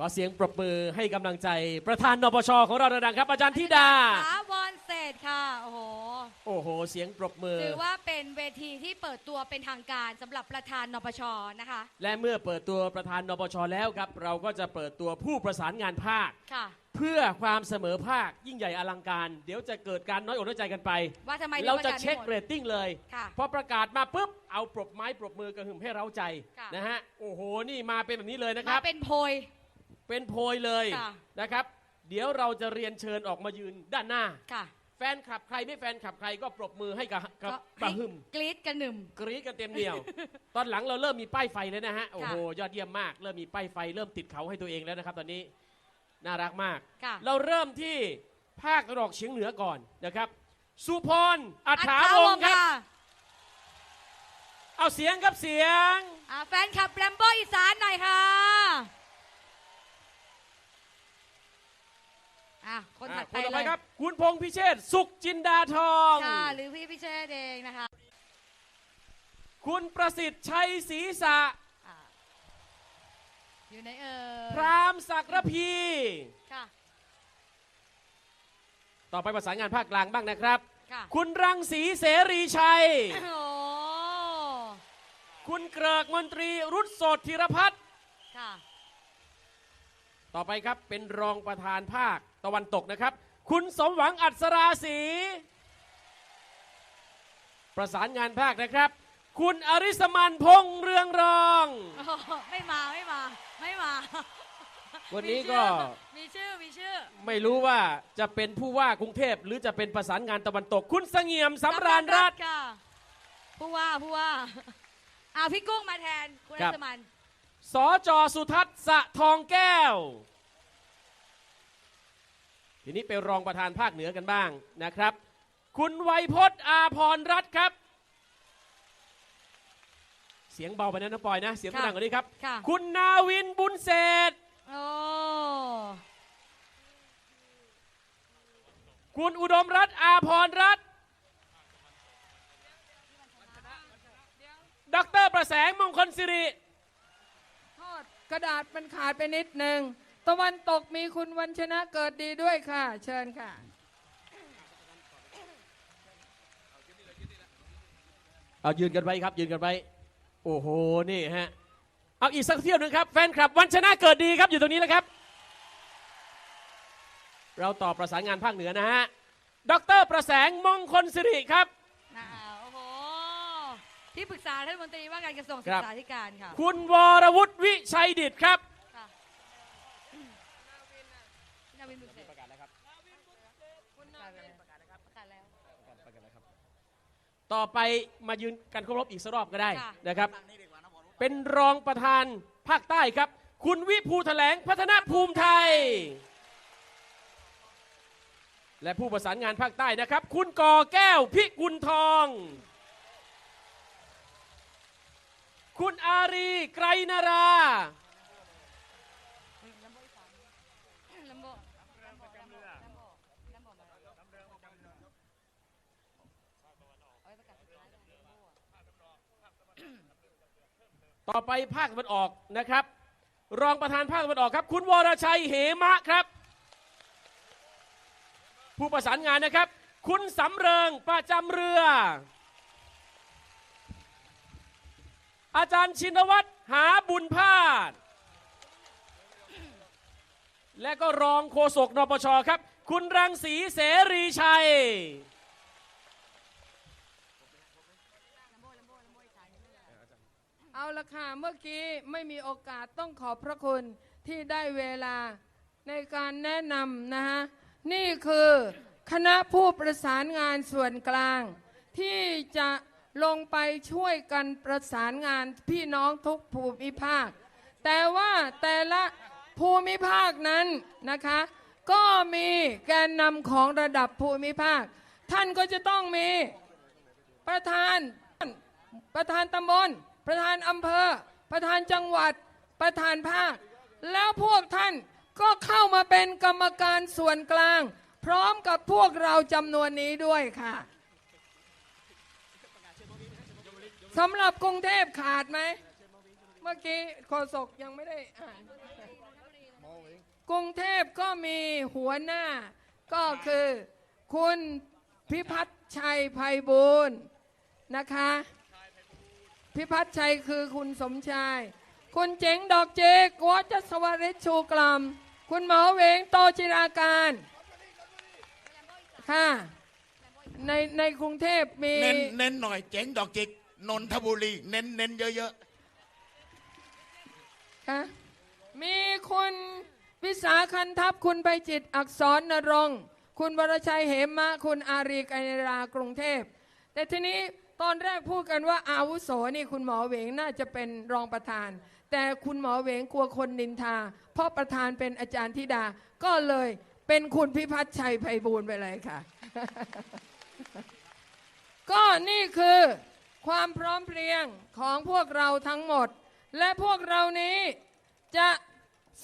ขอเสียงปรบมือให้กำลังใจประธานนปชของเราดังๆครับ อาจารย์ธิดา ถาวรเศรษฐ์ค่ะ โอ้โห โอ้โห เสียงปรบมือ ถือว่าเป็นเวทีที่เปิดตัวเป็นทางการสำหรับประธานนปชนะคะ และเมื่อเปิดตัวประธานนปชแล้วครับ เราก็จะเปิดตัวผู้ประสานงานภาค ค่ะ เพื่อความเสมอภาคยิ่งใหญ่อลังการ เดี๋ยวจะเกิดการน้อยอกน้อยใจกันไป ว่าทำไมเราจะกว่เช็คนิมนต์เรตติ้งเลย ค่ะ พอประกาศมาปุ๊บ เอาปรบไม้ปรบมือกระหึ่มให้เราใจค่ะ นะฮะ โอ้โห นี่มาเป็นแบบนี้เลยนะคมารับ เป็นโพย เป็นโพยเลยค่ะ นะครับ เดี๋ยวเราจะเรียนเชิญออกมายืนด้านหน้า ค่ะแฟนคลับใครไม่แฟนคลับใครก็ปรบมือให้กับกับก็กระหึ่มกรี๊ดกระหนึ่ม กรี๊ดกันเต็มเหนียว ตอนหลังเราเริ่มมีป้ายไฟแล้วนะฮะโอ้โหยอดเยี่ยมมากเริ่มมีป้ายไฟเริ่มติดเขาให้ตัวเองแล้วนะครับ ตอนนี้น่ารักมาก ค่ะ เราเริ่มที่ภาคตะวันออกเฉียงเหนือก่อนนะครับ สุพรอัฏฐาอัฏฐวงศ์ครับค่ะเอาเสียงครับเสียง อ่าแฟนคลับแรมโบ้อีสานหน่อยค่ะ อะคนอะถัดคไปนต่อเลไปยครับคุณพงษ์พิเชษฐ์สุขจินดาทอง ค่ะหรือพี่พิเชษเองนะคะคุณประสิทธิ์ชัยศรีษะอ่าอยู่ในเอ่ยพรามศักระพี ค่ะ ต่อไปประสานงานภาคกลางบ้างนะครับ ค่ะ คุณรังสีเสรีชัย โอ้โหคุณเกริกมนตรีรุษโสดธีรพัฒน์ค่ะ ต่อไปครับเป็นรองประธานภาคตะวันตกนะครับ คุณสมหวังอัศราศีประสานงานภาคนะครับ คุณอริสมันพงษ์เรืองรองโอ้โหไม่มาไม่มาไม่มา วันนี้ก็มีชื่อมีชื่อ ไม่รู้ว่าจะเป็นผู้ว่ากรุงเทพหรือจะเป็นประสานงานตะวันตก คุณเสงี่ยมสำราญรัตน์ค่ะผู้ว่าผู้ว่าอ่าพี่กุ้งมาแทนคุณครัอับศมัน สจสุทัศน์สะทองแก้ว ทีนี้เป็นรองประธานภาคเหนือกันบ้างนะครับ คุณไวยพจน์อาพรรัตน์ครับ เสียงเบาไปนะน้องปอยนะ เสียงดังกว่านี้ครับ ค่ะ คุณนาวินบุญเศษโอ้คุณอุดมรัตน์อาพรรัตน์ดอกเตอรประแสงมงคลสิริทอด กระดาษมันขาดไปนิดหนึ่งตะวันตกมีคุณวันชนะเกิดดีด้วยค่ะ เชิญค่ะ เอายืนกันไว้ครับ ยืนกันไว้ โอ้โห นี่ฮะ เอาอีกสักเที่ยวหนึ่งครับ แฟนคลับวันชนะเกิดดีครับอยู่ตรงนี้แล้วครับ เราต่อประสานงานภาคเหนือนะฮะดอกเตอรประแสงมงคลสิริครับ ที่ปรึกษาท่านรัฐมนตรีว่าการกระทรวงศึครักบษาธิการค่ะ คุณวรวุฒิวิชัยดิตครับค่ะนาวินบุญเสกประกาศแล้วครับประกาศแล้วประกาศแล้วต่อไปมายืนกันครบอีกสักรอบก็ได้ค่ะนะครับ เป็นรองประธานภาคใต้ครับ คุณวิภูแถลงพัฒนาภูมิไทย และผู้ประสานงานภาคใต้นะครับ คุณก่อแก้วพิกุลทอง คุณอารีไกรนาราลำโบอีสานาระต่อไปภาคตะวันออกนะครับ รองประธานภาคตะวันออกครับ คุณวรชัยเหมะครับ ผู้ประสานงานนะครับ คุณสำเริงประจำเรือ อาจารย์ชินวัตรหาบุญพาดและก็รองโฆษกนปชครับ คุณรังสีเสรีชัย เอาละค่ะ เมื่อกี้ไม่มีโอกาสต้องขอบพระคุณที่ได้เวลาในการแนะนำนะฮะ นี่คือคณะผู้ประสานงานส่วนกลาง ที่จะ ลงไปช่วยกันประสานงานพี่น้องทุกภูมิภาค แต่ว่าแต่ละภูมิภาคนั้นนะคะ ก็มีแกนนำของระดับภูมิภาค ท่านก็จะต้องมีประธานประธานตำบล ประธานอำเภอ ประธานจังหวัด ประธานภาค แล้วพวกท่านก็เข้ามาเป็นกรรมการส่วนกลาง พร้อมกับพวกเราจำนวนนี้ด้วยค่ะ สำหรับกรุงเทพขาดไหม เมื่อกี้โฆษกยังไม่ได้อ่านกรุงเทพก็มีหัวหน้า ก็คือ คุณพิพัฒน์ชัยไพบูลย์นะคะ พิพัฒน์ชัยคือคุณสมชาย คุณเจ๋งดอกเจกวัชสวริชูกลัมคุณหมอเวงโตจิราการค่ะในในกรุงเทพมี เน้นเน้นหน่อยเจ๋งดอกจิก นนทบุรี เน้นเน้นเยอะค่ะมีคุณวิสาคันทัพคุณไปจิตรอักษรนรงค์คุณวรชัยเหมะ คุณอารีกัญรากรุงเทพ แต่ทีนี้ตอนแรกพูดกันว่าอาวุโสนี่คุณหมอเหวงน่าจะเป็นรองประธาน แต่คุณหมอเหวงกลัวคนนินทา เพราะประธานเป็นอาจารย์ธิดา ก็เลยเป็นคุณพิพัฒน์ชัยไพบูลย์ไปเลยค่ะ ก็นี่คือ ความพร้อมเพรียงของพวกเราทั้งหมด และพวกเรานี้จะ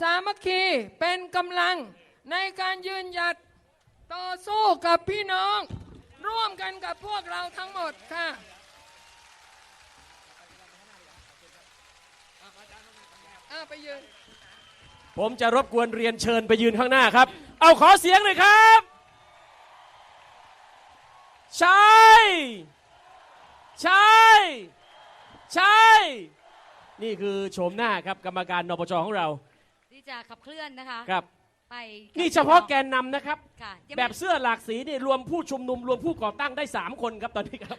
สามัคคีเป็นกำลังในการยืนหยัดต่อสู้กับพี่น้อง ร่วมกันกับพวกเราทั้งหมดค่ะอะไปยืนผมจะรบกวนเรียนเชิญไปยืนข้างหน้าครับ เอาขอเสียงหน่อยครับ ใช่ ใช่ ใช่ นี่คือโฉมหน้าครับกรรมการนปชของเราที่จะขับเคลื่อนนะคะครับ ไปนี่เฉพาะแกนนำนะครับ ค่ะยังแบไม่บเสื้อหลากสีนี่รวมผู้ชุมนุมรวมผู้ก่อตั้งได้ 3 คนครับตอนนี้ครับ